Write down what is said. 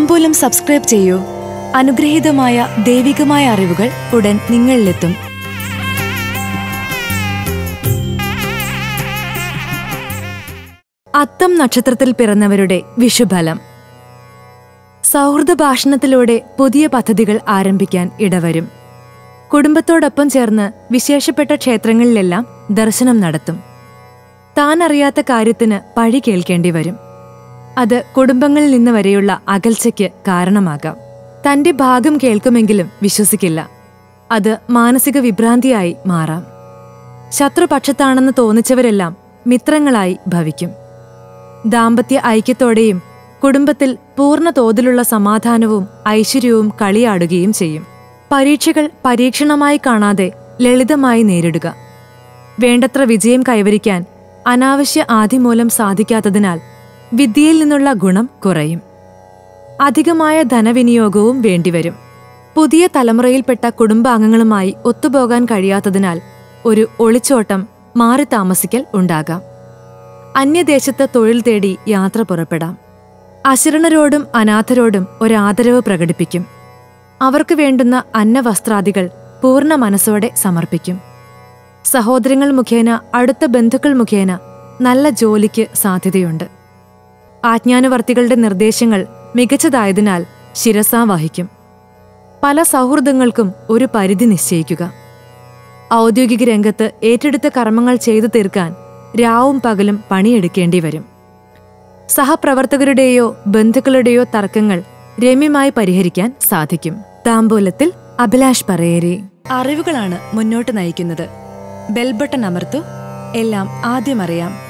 താമ്പൂലം subscribe ചെയ്യൂ. അനുഗ്രഹീതമായ ദൈവികമായ അറിവുകൾ ഉടൻ നിങ്ങളിലെത്തും. അത്തം നക്ഷത്രത്തിൽ പിറന്നവരുടെ വിഷുഫലം. സൗഹൃദ ഭാഷണത്തിലൂടെ പുതിയ പദ്ധതികൾ ആരംഭിക്കാൻ ഇടവരും. കുടുംബത്തോടൊപ്പം ചേർന്ന് വിശേഷപ്പെട്ട ക്ഷേത്രങ്ങളിലെല്ലാം ദർശനം നടത്തും. താൻ അറിയാത്ത കാര്യത്തിന് പഴി കേൾക്കേണ്ടി വരും. അത് കുടുംബങ്ങളിൽ നിന്ന് വരെയുള്ള അകൽച്ചയ്ക്ക് കാരണമാകാം. തന്റെ ഭാഗം കേൾക്കുമെങ്കിലും വിശ്വസിക്കില്ല. അത് മാനസിക വിഭ്രാന്തിയായി മാറാം. ശത്രുപക്ഷത്താണെന്ന് തോന്നിച്ചവരെല്ലാം മിത്രങ്ങളായി ഭവിക്കും. ദാമ്പത്യ ഐക്യത്തോടെയും കുടുംബത്തിൽ പൂർണ തോതിലുള്ള സമാധാനവും ഐശ്വര്യവും കളിയാടുകയും ചെയ്യും. പരീക്ഷകൾ പരീക്ഷണമായി കാണാതെ ലളിതമായി നേരിടുക. വേണ്ടത്ര വിജയം കൈവരിക്കാൻ അനാവശ്യ ആദിമൂലം സാധിക്കാത്തതിനാൽ വിദ്യയിൽ നിന്നുള്ള ഗുണം കുറയും. അധികമായ ധനവിനിയോഗവും വേണ്ടിവരും. പുതിയ തലമുറയിൽപ്പെട്ട കുടുംബാംഗങ്ങളുമായി ഒത്തുപോകാൻ കഴിയാത്തതിനാൽ ഒരു ഒളിച്ചോട്ടം മാറി താമസിക്കൽ ഉണ്ടാകാം. അന്യദേശത്ത് തൊഴിൽ തേടി യാത്ര പുറപ്പെടാം. അശരണരോടും അനാഥരോടും ഒരാദരവ് പ്രകടിപ്പിക്കും. അവർക്ക് വേണ്ടുന്ന അന്നവസ്ത്രാദികൾ പൂർണ മനസ്സോടെ സമർപ്പിക്കും. സഹോദരങ്ങൾ മുഖേന അടുത്ത ബന്ധുക്കൾ മുഖേന നല്ല ജോലിക്ക് സാധ്യതയുണ്ട്. ആജ്ഞാനുവർത്തികളുടെ നിർദ്ദേശങ്ങൾ മികച്ചതായതിനാൽ ശിരസാ വഹിക്കും. പല സൗഹൃദങ്ങൾക്കും ഒരു പരിധി നിശ്ചയിക്കുക. ഔദ്യോഗിക രംഗത്ത് ഏറ്റെടുത്ത കർമ്മങ്ങൾ ചെയ്തു തീർക്കാൻ രാവും പകലും പണിയെടുക്കേണ്ടി വരും. സഹപ്രവർത്തകരുടെയോ ബന്ധുക്കളുടെയോ തർക്കങ്ങൾ രമ്യമായി പരിഹരിക്കാൻ സാധിക്കും. താമ്പൂലത്തിൽ അഭിലാഷ് പറയേരി. അറിവുകളാണ് മുന്നോട്ട് നയിക്കുന്നത്. ബെൽബട്ടൺ അമർത്തു. എല്ലാം ആദ്യം അറിയാം.